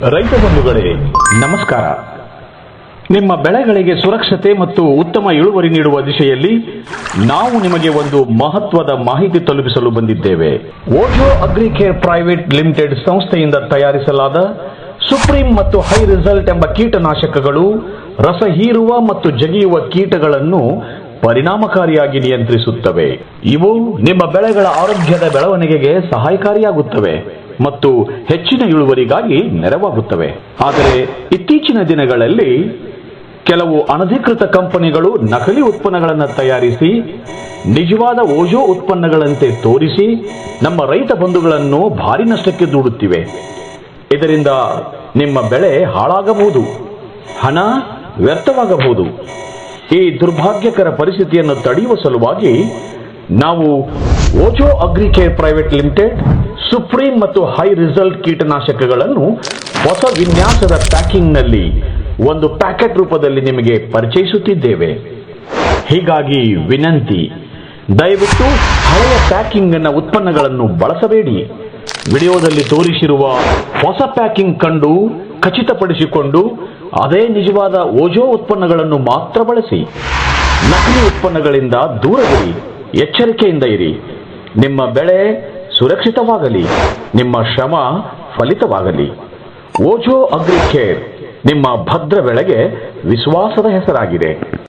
ರೈತ ಬಂಧುಗಳೇ, ನಮಸ್ಕಾರ. ನಿಮ್ಮ ಬೆಳೆಗಳಿಗೆ ಸುರಕ್ಷತೆ ಮತ್ತು ಉತ್ತಮ ಇಳುವರಿ ನೀಡುವ ದಿಶೆಯಲ್ಲಿ ನಾವು ನಿಮಗೆ ಒಂದು ಮಹತ್ವದ ಮಾಹಿತಿ ತಲುಪಿಸಲು ಬಂದಿದ್ದೇವೆ. ಓಜೋ ಅಗ್ರಿಕೇರ್ ಪ್ರೈವೇಟ್ ಲಿಮಿಟೆಡ್ ಸಂಸ್ಥೆಯಿಂದ ತಯಾರಿಸಲಾದ ಸುಪ್ರೀಂ ಮತ್ತು ಹೈ ರಿಸಲ್ಟ್ ಎಂಬ ಕೀಟನಾಶಕಗಳು ರಸ ಹೀರುವ ಮತ್ತು ಜಗಿಯುವ ಕೀಟಗಳನ್ನು ಪರಿಣಾಮಕಾರಿಯಾಗಿ ನಿಯಂತ್ರಿಸುತ್ತವೆ. ಇವು ನಿಮ್ಮ ಬೆಳೆಗಳ ಆರೋಗ್ಯದ ಬೆಳವಣಿಗೆಗೆ ಸಹಾಯಕಾರಿಯಾಗುತ್ತವೆ. ಮತ್ತು ಹೆಚ್ಚಿನ ಇಳುವರಿಗಾಗಿ ನೆರವಾಗುತ್ತವೆ. ಆದರೆ ಇತ್ತೀಚಿನ ದಿನಗಳಲ್ಲಿ ಕೆಲವು ಅನಧಿಕೃತ ಕಂಪನಿಗಳು ನಕಲಿ ಉತ್ಪನ್ನಗಳನ್ನು ತಯಾರಿಸಿ, ನಿಜವಾದ ಓಜೋ ಉತ್ಪನ್ನಗಳಂತೆ ತೋರಿಸಿ ನಮ್ಮ ರೈತ ಬಂಧುಗಳನ್ನು ಭಾರಿ ನಷ್ಟಕ್ಕೆ ದೂಡುತ್ತಿವೆ. ಇದರಿಂದ ನಿಮ್ಮ ಬೆಳೆ ಹಾಳಾಗಬಹುದು. ಹಣ ವ್ಯರ್ಥವಾಗಬಹುದು. ಈ ದುರ್ಭಾಗ್ಯಕರ ಪರಿಸ್ಥಿತಿಯನ್ನು ತಡೆಯುವ ಸಲುವಾಗಿ ನಾವು Ojo agricare private limited supreme ಮತ್ತು ಹೈ ರಿಸಲ್ಟ್ ಕೀಟನಾಶಕಗಳನ್ನು ಹೊಸ ವಿನ್ಯಾಸದ ಪ್ಯಾಕಿಂಗ್ನಲ್ಲಿ ಒಂದು ಪ್ಯಾಕೆಟ್ ರೂಪದಲ್ಲಿ ನಿಮಗೆ ಪರಿಚಯಿಸುತ್ತಿದ್ದೇವೆ. ಹೀಗಾಗಿ ವಿನಂತಿ, ದಯವಿಟ್ಟು ಹಳೆಯ ಪ್ಯಾಕಿಂಗ್ ಅನ್ನ ಉತ್ಪನ್ನಗಳನ್ನು ಬಳಸಬೇಡಿ. ವಿಡಿಯೋದಲ್ಲಿ ತೋರಿಸಿರುವ ಹೊಸ ಪ್ಯಾಕಿಂಗ್ ಕಂಡು ಖಚಿತಪಡಿಸಿಕೊಂಡು ಅದೇ ನಿಜವಾದ ಓಜೋ ಉತ್ಪನ್ನಗಳನ್ನು ಮಾತ್ರ ಬಳಸಿ. ನಕಲಿ ಉತ್ಪನ್ನಗಳಿಂದ ದೂರವಿರಿ, ಎಚ್ಚರಿಕೆಯಿಂದ ಇರಿ. ನಿಮ್ಮ ಬೆಳೆ ಸುರಕ್ಷಿತವಾಗಲಿ ನಿಮ್ಮ ಶ್ರಮ ಫಲಿತವಾಗಲಿ. ಓಜೋ ಅಗ್ರಿಕೇರ್ ನಿಮ್ಮ ಭದ್ರ ಬೆಳೆಗೆ ವಿಶ್ವಾಸದ ಹೆಸರಾಗಿದೆ.